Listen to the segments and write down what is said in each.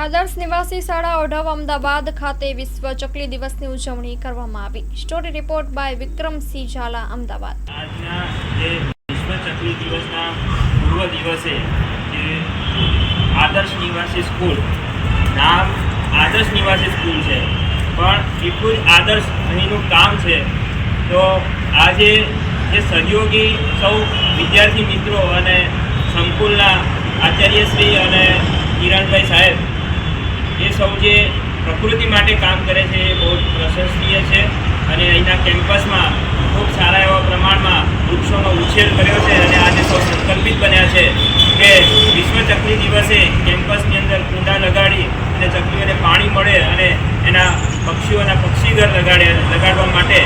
આદર્શ નિવાસી શાળા ઓઢવ અમદાવાદ ખાતે વિશ્વ ચકલી દિવસની ઉજવણી કરવામાં આવી. Story report by Vikramsinh Zala, Ahmedabad. આજના જે વિશ્વ ચકલી દિવસના પૂર્વ દિવસે જે આદર્શ નિવાસી સ્કૂલ, નામ આદર્શ નિવાસી સ્કૂલ છે. પણ એટલું જ આદર્શ અહીંનું કામ છે. તો આજે જે સહયોગી સૌ વિદ્યાર્થી મિત્રો અને સંકુલના આચાર્યશ્રી અને સૌ જે પ્રકૃતિ માટે કામ કરે છે એ બહુ પ્રશંસનીય છે. અને અહીંના કેમ્પસમાં ખૂબ સારા એવા પ્રમાણમાં વૃક્ષોનો ઉછેર કર્યો છે અને આજે સૌ સંકલ્પિત બન્યા છે કે વિશ્વ ચકલી દિવસે કેમ્પસની અંદર કુંડા લગાડી અને ચકલીઓને પાણી મળે અને એના પક્ષીઓના પક્ષીઘર લગાડે લગાડવા માટે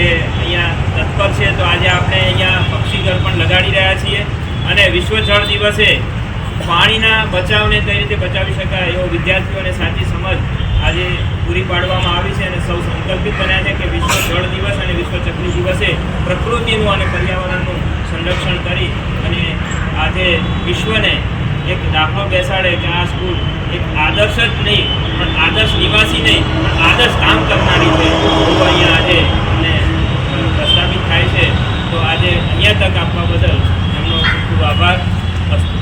એ અહીંયા તત્પર છે. તો આજે આપણે અહીંયા પક્ષીઘર પણ લગાડી રહ્યા છીએ. અને વિશ્વ જળ દિવસે પાણીના બચાવને કઈ રીતે બચાવી શકાય એવો વિદ્યાર્થીઓને સાચી સમજ આજે પૂરી પાડવામાં આવી છે અને સૌ સંકલ્પિત બન્યા છે કે વિશ્વ જળ દિવસ અને વિશ્વ ચકલી દિવસે પ્રકૃતિનું અને પર્યાવરણનું સંરક્ષણ કરી અને આજે વિશ્વને એક દાખલો બેસાડે કે આ સ્કૂલ એક આદર્શ જ નહીં, પણ આદર્શ નિવાસી નહીં, પણ આદર્શ કામ કરનારી છે. અહીંયા આજે અને પ્રસ્થાપિત થાય છે. તો આજે અહીંયા તક આપવા બદલ એમનો ખૂબ ખૂબ આભાર. અસ્તુ